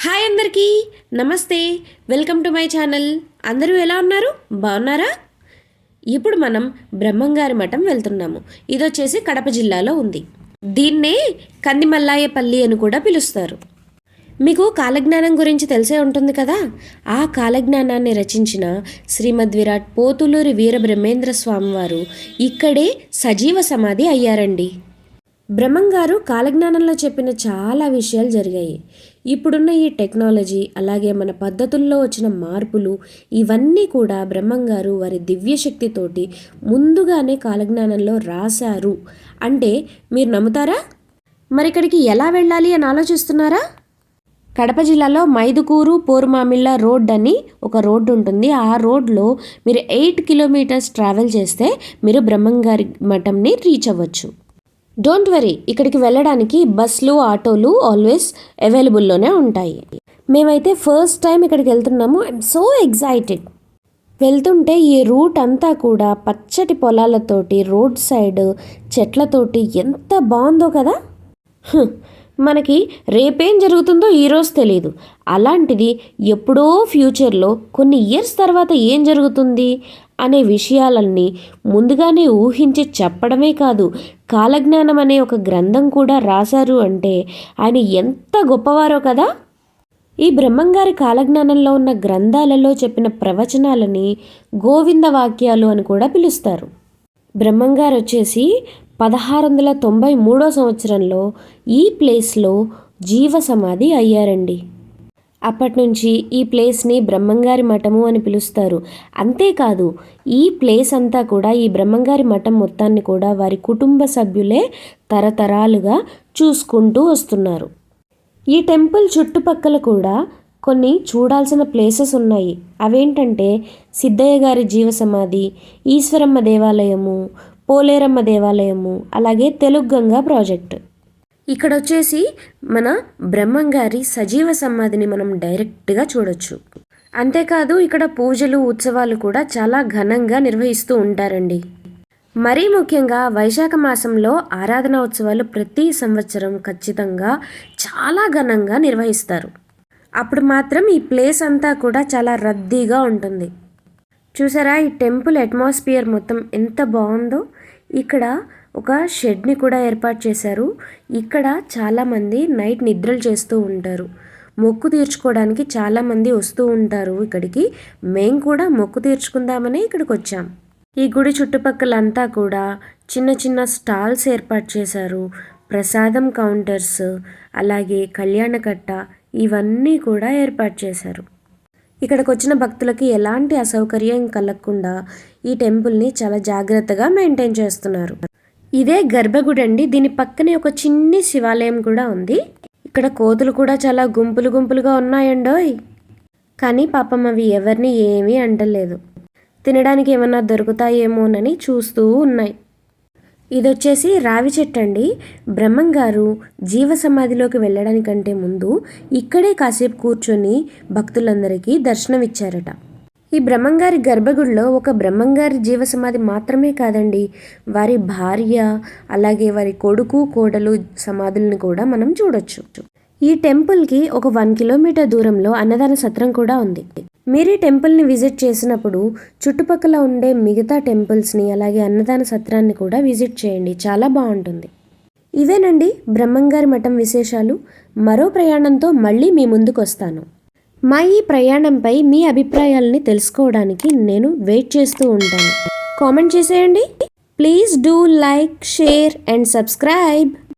Hi అందరికీ. నమస్తే. Welcome to my channel. అందరూ ఎలా ఉన్నారు? బాగున్నారా? ఇప్పుడు మనం బ్రహ్మంగారి మఠం వెళ్తున్నాము. ఇది వచ్చేసి కడప జిల్లాలో ఉంది. దీన్నే కందిమల్లాయపల్లి అని కూడా పిలుస్తారు. మీకు కాలజ్ఞానం గురించి తెలిసే ఉంటుంది కదా? ఆ కాలజ్ఞానాన్ని రచించిన శ్రీమద్ విరాట్ పోతులూరి వీరబ్రహ్మేంద్ర స్వామివారు ఇక్కడే సజీవ సమాధి అయ్యారండి. బ్రహ్మంగారు కాలజ్ఞానంలో చెప్పిన చాలా విషయాలు జరిగాయి. ఇప్పుడున్న ఈ టెక్నాలజీ అలాగే మన పద్ధతుల్లో వచ్చిన మార్పులు ఇవన్నీ కూడా బ్రహ్మంగారు వారి దివ్యశక్తితోటి ముందుగానే కాలజ్ఞానంలో రాశారు. అంటే మీరు నమ్ముతారా? మరి ఇక్కడికి ఎలా వెళ్ళాలి అని ఆలోచిస్తున్నారా? కడప జిల్లాలో మైదుకూరు పోరుమామిళ్ళ రోడ్ అని ఒక రోడ్డు ఉంటుంది. ఆ రోడ్లో మీరు ఎయిట్ కిలోమీటర్స్ ట్రావెల్ చేస్తే మీరు బ్రహ్మంగారి మఠంని రీచ్ అవ్వచ్చు. డోంట్ వరీ ఇక్కడికి వెళ్ళడానికి బస్సులు ఆటోలు ఆల్వేస్ అవైలబుల్లోనే ఉంటాయి. మేమైతే ఫస్ట్ టైం ఇక్కడికి వెళ్తున్నాము. ఐఎమ్ సో ఎగ్జైటెడ్ వెళ్తుంటే ఈ రూట్ అంతా కూడా పచ్చటి పొలాలతోటి రోడ్ సైడ్ చెట్లతోటి ఎంత బాగుందో కదా? మనకి రేపేం జరుగుతుందో ఈరోజు తెలియదు అలాంటిది ఎప్పుడో ఫ్యూచర్లో కొన్ని ఇయర్స్ తర్వాత ఏం జరుగుతుంది? అనే విషయాలన్నీ ముందుగానే ఊహించి చెప్పడమే కాదు కాలజ్ఞానం అనే ఒక గ్రంథం కూడా రాశారు అంటే ఆయన ఎంత గొప్పవారో కదా? ఈ బ్రహ్మంగారి కాలజ్ఞానంలో ఉన్న గ్రంథాలలో చెప్పిన ప్రవచనాలని గోవింద వాక్యాలు అని కూడా పిలుస్తారు. బ్రహ్మంగారు వచ్చేసి పదహారు వందల తొంభై మూడో సంవత్సరంలో ఈ ప్లేస్లో జీవ సమాధి అయ్యారండి. అప్పటినుంచి ఈ ప్లేస్ని బ్రహ్మంగారి మఠము అని పిలుస్తారు. అంతేకాదు ఈ ప్లేస్ అంతా కూడా ఈ బ్రహ్మంగారి మఠం మొత్తాన్ని కూడా వారి కుటుంబ సభ్యులే తరతరాలుగా చూసుకుంటూ వస్తున్నారు. ఈ టెంపుల్ చుట్టుపక్కల కూడా కొన్ని చూడాల్సిన ప్లేసెస్ ఉన్నాయి. అవేంటంటే సిద్ధయ్య గారి జీవ సమాధి ఈశ్వరమ్మ దేవాలయము పోలేరమ్మ దేవాలయము అలాగే తెలుగు గంగా ప్రాజెక్ట్. ఇక్కడ వచ్చేసి మన బ్రహ్మంగారి సజీవ సమాధిని మనం డైరెక్ట్గా చూడొచ్చు. అంతేకాదు ఇక్కడ పూజలు ఉత్సవాలు కూడా చాలా ఘనంగా నిర్వహిస్తూ ఉంటారండి. మరీ ముఖ్యంగా వైశాఖ మాసంలో ఆరాధన ఉత్సవాలు ప్రతి సంవత్సరం ఖచ్చితంగా చాలా ఘనంగా నిర్వహిస్తారు. అప్పుడు మాత్రం ఈ ప్లేస్ అంతా కూడా చాలా రద్దీగా ఉంటుంది. చూసారా ఈ టెంపుల్ అట్మాస్ఫియర్ మొత్తం ఎంత బాగుందో. ఇక్కడ ఒక షెడ్ని కూడా ఏర్పాటు చేశారు. ఇక్కడ చాలామంది నైట్ నిద్రలు చేస్తూ ఉంటారు. మొక్కు తీర్చుకోవడానికి చాలామంది వస్తూ ఉంటారు ఇక్కడికి. మేము కూడా మొక్కు తీర్చుకుందామనే ఇక్కడికి వచ్చాం ఈ గుడి చుట్టుపక్కలంతా కూడా చిన్న చిన్న స్టాల్స్ ఏర్పాటు చేశారు. ప్రసాదం కౌంటర్స్ అలాగే కళ్యాణకట్ట ఇవన్నీ కూడా ఏర్పాటు చేశారు. ఇక్కడికి వచ్చిన భక్తులకి ఎలాంటి అసౌకర్యం కలగకుండా ఈ టెంపుల్ని చాలా జాగ్రత్తగా మెయింటైన్ చేస్తున్నారు. ఇదే గర్భగుడి అండి దీని పక్కనే ఒక చిన్ని శివాలయం కూడా ఉంది. ఇక్కడ కోతులు కూడా చాలా గుంపులు గుంపులుగా ఉన్నాయండోయ్. కానీ పాపం అవి ఎవరిని ఏమీ అంటలేదు. తినడానికి ఏమన్నా దొరుకుతాయేమోనని చూస్తూ ఉన్నాయి. ఇది వచ్చేసి రావి చెట్టు అండి బ్రహ్మంగారు జీవ సమాధిలోకి వెళ్ళడానికంటే ముందు ఇక్కడే కాసేపు కూర్చొని భక్తులందరికీ దర్శనమిచ్చారట. ఈ బ్రహ్మంగారి గర్భగుడిలో ఒక బ్రహ్మంగారి జీవ సమాధి మాత్రమే కాదండి. వారి భార్య అలాగే వారి కొడుకు కోడలు సమాధులను కూడా మనం చూడొచ్చు. ఈ టెంపుల్కి ఒక వన్ కిలోమీటర్ దూరంలో అన్నదాన సత్రం కూడా ఉంది. మీరు ఈ టెంపుల్ని విజిట్ చేసినప్పుడు చుట్టుపక్కల ఉండే మిగతా టెంపుల్స్ని అలాగే అన్నదాన సత్రాన్ని కూడా విజిట్ చేయండి. చాలా బాగుంటుంది. ఇవేనండి బ్రహ్మంగారి మఠం విశేషాలు. మరో ప్రయాణంతో మళ్ళీ మీ ముందుకు వస్తాను మా ఈ ప్రయాణంపై మీ అభిప్రాయాలని తెలుసుకోవడానికి నేను వెయిట్ చేస్తూ ఉంటాను. కామెంట్ చేసేయండి. Please do like share and subscribe.